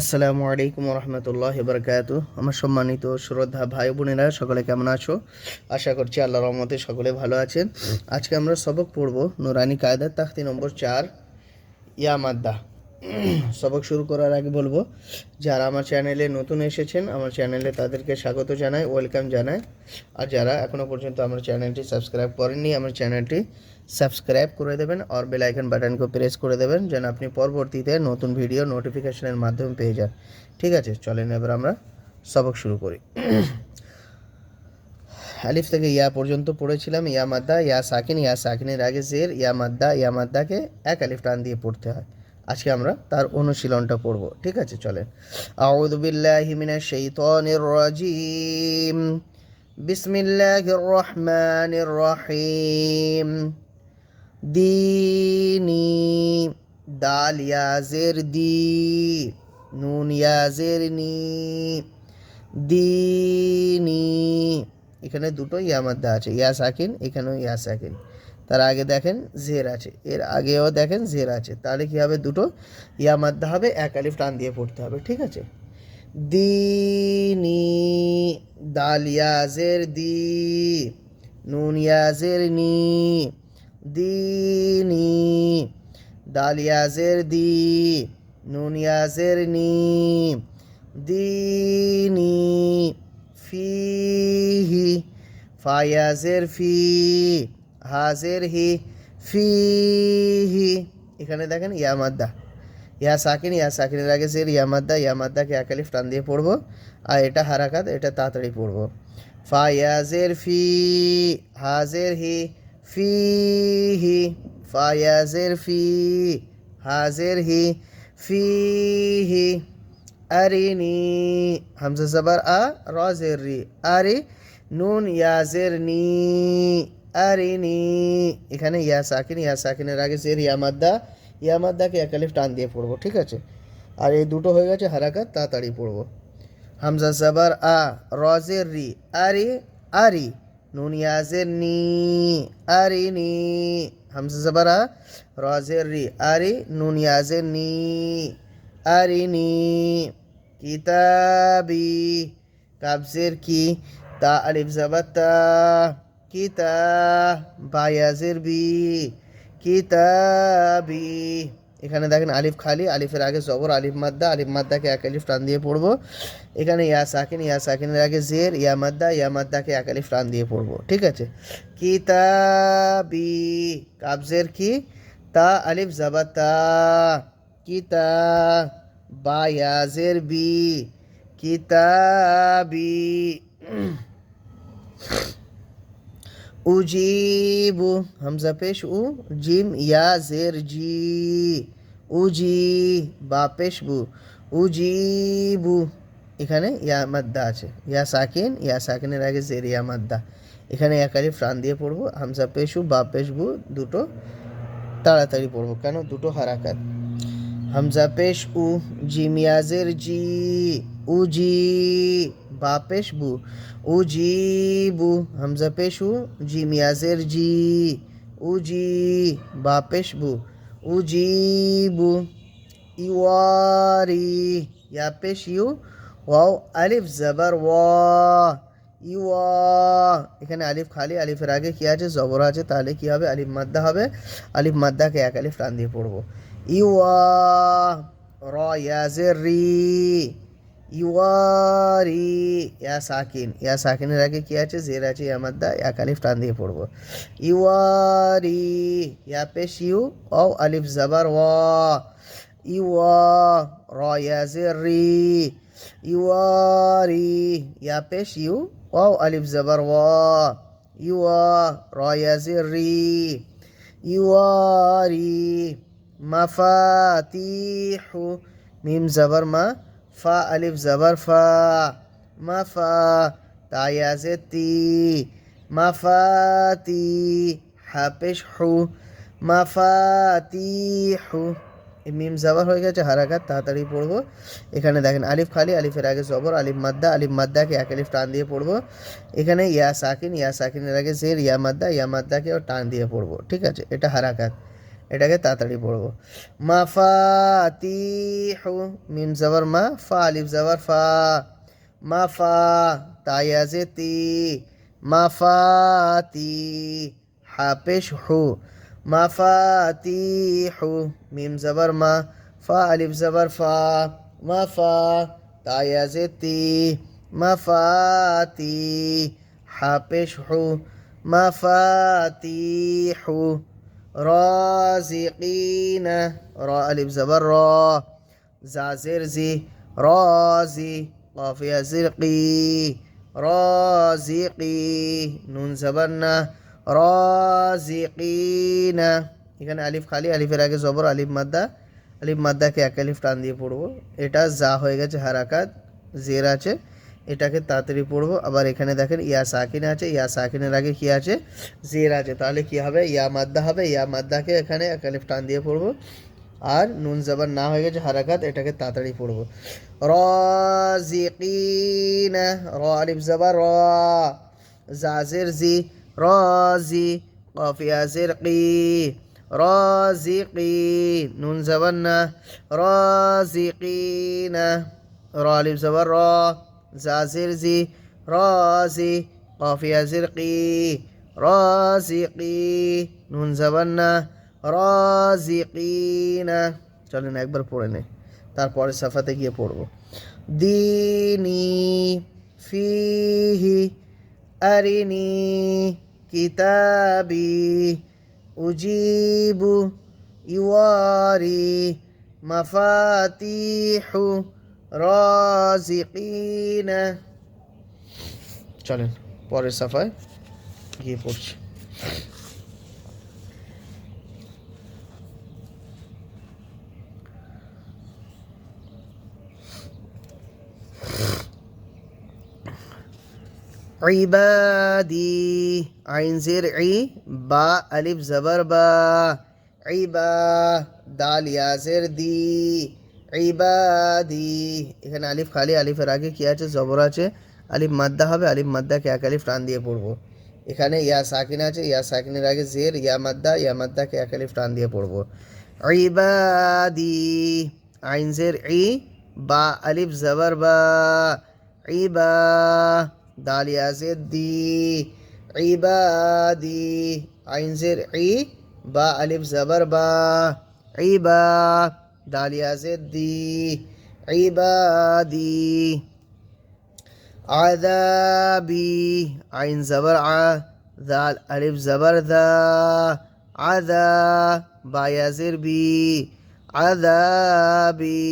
আসসালামু আলাইকুম রহমতুল্লাহ বরকাত আমার সম্মানিত শ্রদ্ধা ভাই বোনেরা, সকলে কেমন আছো? আশা করছি আল্লাহ রহমতে সকলে ভালো আছেন। আজকে আমরা সবক পড়ব নুরানি কায়দার তাখতি নম্বর চার, ইয়া মাদ্দা। সবক শুরু করার আগে বলব, যারা আমার চ্যানেলে নতুন এসেছেন, আমার চ্যানেলে তাদেরকে স্বাগত জানাই, ওয়েলকাম জানাই। আর যারা এখনও পর্যন্ত আমার চ্যানেলটি সাবস্ক্রাইব করেননি, আমার চ্যানেলটি সাবস্ক্রাইব করে দেবেন আর বেল আইকন বাটনকে প্রেস করে দেবেন, যেন আপনি পরবর্তীতে নতুন ভিডিও নোটিফিকেশনের মাধ্যমে পেয়ে যান। ঠিক আছে, চলেন এবার আমরা সবক শুরু করি। আলিফ থেকে ইয়া পর্যন্ত পড়েছিলাম, ইয়া মাদ্দা, ইয়া সাকিন, ইয়া সাকিনের আগে জের, ইয়া মাদ্দা, ইয়া মাদ্দাকে এক আলিফ টান দিয়ে পড়তে হয়। আজকে আমরা তার অনুশীলনটা পড়ব। ঠিক আছে, চলেন। আউযু বিল্লাহি মিনাশ শাইতানির রাজিম। বিসমিল্লাহির রহমানির রহিম। দিনি, দাল ইয়াজের দি, নুন ইয়াজের নি। দিনি, এখানে দুটো ইয়া মাদ্দা আছে। ইয়া সাকিন, এখানেও ইয়া সাকিন। তার আগে দেখেন জের আছে। এর আগেও দেখেন জের আছে। তাহলে কী হবে? দুটো ইয়া মাদ্দা হবে, এক আলিফ টান দিয়ে পড়তে হবে, ঠিক আছে? দিনি, দাল ইয়াজের দি, নুন ইয়াজের নি, দিনি, দাল ইয়াজের দি, নুন ইয়াজের নি, দিনি, ফিহি ফায়াজের ফি হাজের হি, ফিহি। এখানে দেখেন, ইয়া মাদ্দা। ইয়া সাকিন, ইয়া সাকিনের আগে জের ইয়া মাদ্দা, ইয়া মাদ্দাকে একালিফ টান দিয়ে পড়ব। আর এটা হারাকাত, এটা তাড়াতাড়ি পড়ব। ফায়াজের ফি, হাজের হি, ফিহি। ফায়াজের ফি, হাজের হি, ফিহি। আরিনি, হামজা জবর আ, রজের রি। আরি, নুন ইয়াজের নি। আরিনি। এখানে ইয়া সাকিন, ইয়া সাকিনের আগে জের ইয়া মাদ্দা ইয়া মাদ্দাকে একালিফ টান দিয়ে পড়ব, ঠিক আছে? আর এই দুটো হয়ে গেছে হারাকাত, তাড়াতাড়ি পড়ব। হামজা জবর আ, রজের রি, আরে, আরি নুনিয়াজের নি ইয়াজের নি হামজা জবর আ, রজের রি, আরি নি ইয়াজের নি কিতাবি, কাবজের কি তা আলিফ জবর তা কিতা বায়াজের বি কিতাবি। এখানে দেখেন আলিফ খালি, আলিফের আগে জবর, আলিফ মাদ্দা, আলিফ মাদ্দাকে এক আলিফ টান দিয়ে পড়ব। এখানে ইয়া সাকিন, ইয়া সাকিনের আগে জের, ইয়া মাদ্দা, ইয়া মাদ্দাকে এক আলিফ টান দিয়ে পড়ব, ঠিক আছে? কিতাবি। কাবজের কি? তা, আলিফ, জাবা, তা। কিতা বা ইয়াজের বি কিতাবি। উজিবু হামজা পেশ উ জিম ইয়া জের জি উজি বা পেশ বু উজিবু এখানে ইয়া মাদ্দা আছে। ইয়া সাকিন ইয়া সাকিনের আগে জের ইয়া মাদ্দা এখানে একালি ফ্রান দিয়ে পড়ব। হামজা পেশু বা পেশবু দুটো তাড়াতাড়ি পড়ব। কেন? দুটো হারাকাত হামজা পেশ উ জিমিয়াজের জি উজি বা পেশ বু উজিবু হামজা পেশ উ জিমিয়াজের জি উজি বা পেশ বু উজিবু ইওয়ারি ইয়া পেশ ইউ ওয়াও আলিফ জবর ওয়া ইওয়া এখানে আলিফ খালি আলিফের আগে কি আছে জবর আছে তাহলে কি হবে আলিফ মাদ্দা হবে আলিফ মাদ্দাকে এক আলিফ টান দিয়ে পড়ব ইওয়া র ইয়াজের রি ইওয়ারি ইয়া সাকিন ইয়া সাকিনের আগে কি আছে? জের আছে ইয়া মাদ্দা এক আলিফ টান দিয়ে পড়ব। ইওয়ারি ইয়া পেশ ইউ ও আলিফ জবর ওয়া ইওয়া র ইয়াজের রি ইওয়ারি ইয়া পেশ ইউ ও আলিফ জবর ওয়া ইওয়া র ইয়াজের রি ইওয়ারি মাফাতিহু মিম জবর মা ফা আলিফ জবর ফা মাফা তায়াজে তি মাফাতি হাফেশ হু মাফাতিহু এই মিম জবর হয়ে গেছে হারাকাত তাড়াতাড়ি পড়ব। এখানে দেখেন আলিফ খালি, আলিফের আগে জবর, আলিফ মাদ্দা, আলিফ মাদ্দাকে এক আলিফ টান দিয়ে পড়ব। এখানে ইয়া সাকিন, ইয়া সাকিনের আগে জের, ইয়া মাদ্দা, ইয়া মাদ্দাকেও টান দিয়ে পড়ব। ঠিক আছে, এটা হারাকাত এটাকে তাড়াতাড়ি পড়ব। মাফাতিহু মিম জবর মা, ফা আলিফ জবর ফা। মাফা তায়াজে তি। মাফাতি হাপেশ হু মাফাতিহু মিম জবর মা, ফা আলিফ জবর ফা। মাফা তায়াজে তি। মাফাতি হাপেশ হু মাফাতিহু رازقين را ألف زبر را زازر زي رازي قافية زرقي رازقي نون زبرنا রাজিকিন এখানে আলিফ খালি আলিফের আগে জবর আলিফ মাদ্দা আলিফ মাদ্দাকে এক আলিফ টান দিয়ে পড়বো এটা যা হয়ে গেছে হারাকাত জের আছে এটাকে তাড়াতাড়ি পড়ব। আবার এখানে দেখেন, ইয়া সাকিন আছে, ইয়া সাকিনের আগে কি আছে? জের আছে। তাহলে কি হবে? ইয়া মাদ্দা হবে। ইয়া মাদ্দাকে এখানে এক আলিফ টান দিয়ে পড়ব। আর নুন জবর না হয়ে গেছে হারাকাত, এটাকে তাড়াতাড়ি পড়ব। রাজিকিন, র আলিফ জবর র। জাজের জি রাজি কফিয়া জিরকি রাজিকি নুন জবর না। রাজিকিনা, র আলিফ জবর র। জাজির জি রাজি কফিয়া জিরকি রাজিকি নুন জবর না রাজিকিনা চলেন একবার পড়ে নে তারপরে সাফাতে গিয়ে পড়ব দিনি ফিহি আরিনি কিতাবি উজিবু ইওয়ারি মাফাতিহু রাজিকিনা চলেন পরের সাফায় গিয়ে পড়ছি عبادي عين زير عي با ألف زبر با عبا দাল ইয়াজের দি ইবাদি। এখানে আলিফ খালি, আলিফের আগে কি আছে? জবর আছে। আলিফ মাদ্দা হবে, আলিফ মাদ্দাকে এক আলিফ টান দিয়ে পড়ব। এখানে ইয়া সাকিন আছে, ইয়া সাকিনের আগে জের, ইয়া মাদ্দা, ইয়া মাদ্দাকে এক আলিফ টান দিয়ে পড়ব। ইবাদি। আইন জের, ই, বা, আলিফ, জবর, বা। ইবা দাল ইয়াজের দি। ইবাদি। আইন জের, ই, বা, আলিফ, জবর, বা। ইবা। ডালিয়া আছে দি ইবাদি আদাবি আইন জবর আ দাল আলিফ জবর দা আদা বায়াজির বি আদাবি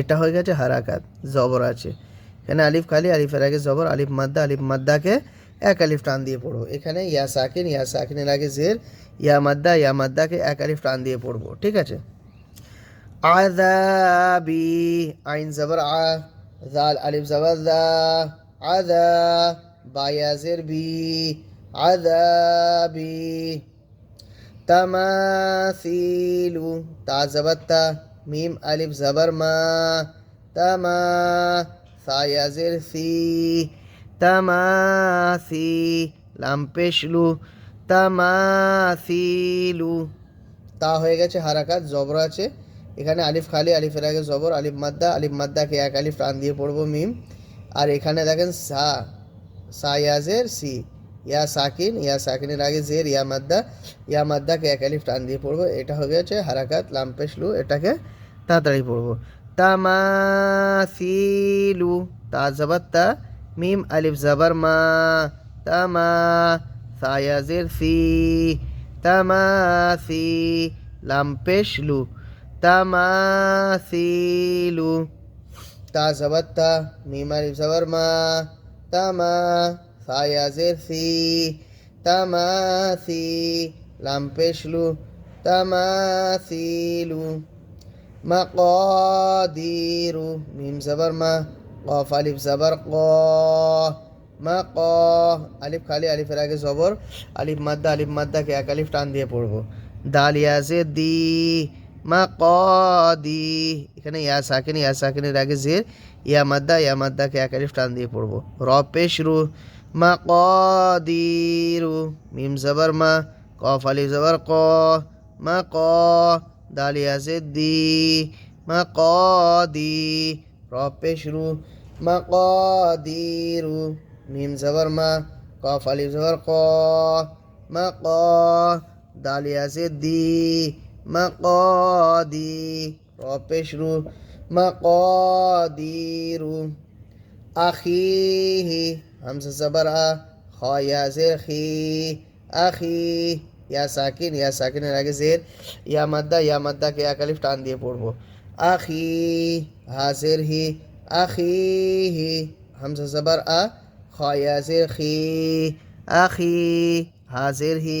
এটা হয়ে গেছে হারাকাত, জবর আছে। এখানে আলিফ খালি, আলিফের আগে জবর, আলিফ মাদ্দা, আলিফ মাদ্দাকে এক আলিফ টান দিয়ে পড়ব। এখানে ইয়া সাকিন, ইয়া সাকিনের আগে জের, ইয়া মাদ্দা, ইয়া মাদ্দাকে এক আলিফ টান দিয়ে পড়ব, ঠিক আছে? আযাবি আইন জবর আ জাল আলিফ জবর দা আযা বা ইয়া জের বি আযাবি তামাসিলু তা জবর তা মিম আলিফ জবর মা তামা সায়াজের সি তামাসি লাম পেশলু তামাসিলু তা হয়ে গেছে হারাকাত, জবর আছে. এখানে আলিফ খালি, আলিফের আগে জবর, আলিফ মাদ্দা, আলিফ মাদ্দাকে এক, আলিফ টান দিয়ে পড়ব মিম। আর এখানে দেখেন সা সায়াজের সি। ইয়া সাকিন, ইয়া সাকিনের আগে জের, ইয়া মাদ্দা। ইয়া মাদ্দাকে এক, আলিফ টান দিয়ে পড়ব। এটা হয়ে গেছে হারাকাত লাম্পেশলু এটাকে তাড়াতাড়ি পড়ব। তামাসিলু, তা জবর তা, মিম, আলিফ জবর, মা, তামা সায়াজের সি। তামাসি লাম্পেশলু তামাসিলু। তা জবর তা মিম আলিফ জবর মা তামা সায়াজের সি। তামাসি লাম্পেশলু। তামাসিলু। মাকাদিরু মিম জবর মা আলিফ জবর ক। মা ক আলিফ খালি আলিফের আগে জবর আলিফ মাদ্দা, আলিফ মাদ্দাকে এক আলিফ টান দিয়ে পড়ব। দাল ইয়াজে দি। মা ক দি এখানে ইয়া সাকিন, ইয়া সাকিনের আগে জের, ইয়া মাদ্দা, ইয়া মাদ্দাকে এক আলিফ টান দিয়ে পড়ব। র পেশ রু মা ক দিরু মিম জবর মা, কফ আলিফ জবর ক মা ক দালিয়া সে দি মা ক দি র পেশ রু মা ক দি রু মিম জবর মা, কফ আলিফ জবর ক মা ক দালিয়া সে দি মা ক দি র পেশ রু মা ক দি রু আখিহি হামসা জবর আ খ ইয়া জের খি আখি ইয়া সাকিন ইয়া সাকিনের আগে জের ইয়া মাদ্দা ইয়া মাদ্দাকে একালিফ টান দিয়ে পড়ব আখি হাজের হি আখি হি হামসা জবর আ খ ইয়া জের খি আখি হাজের হি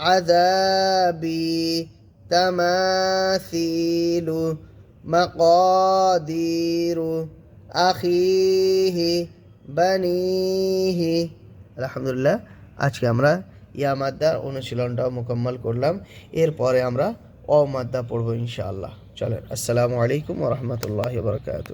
عذابي تماثيل مقادير أخيه بنيه আলহামদুলিল্লাহ আজকে আমরা ইয়া মাদ্দার অনুশীলনটাও মোকাম্মল করলাম এরপরে আমরা অ মাদ্দা পড়বো ইনশাআল্লাহ চলেন আসসালামু আলাইকুম ওরহমতুল্লাহ বরকাত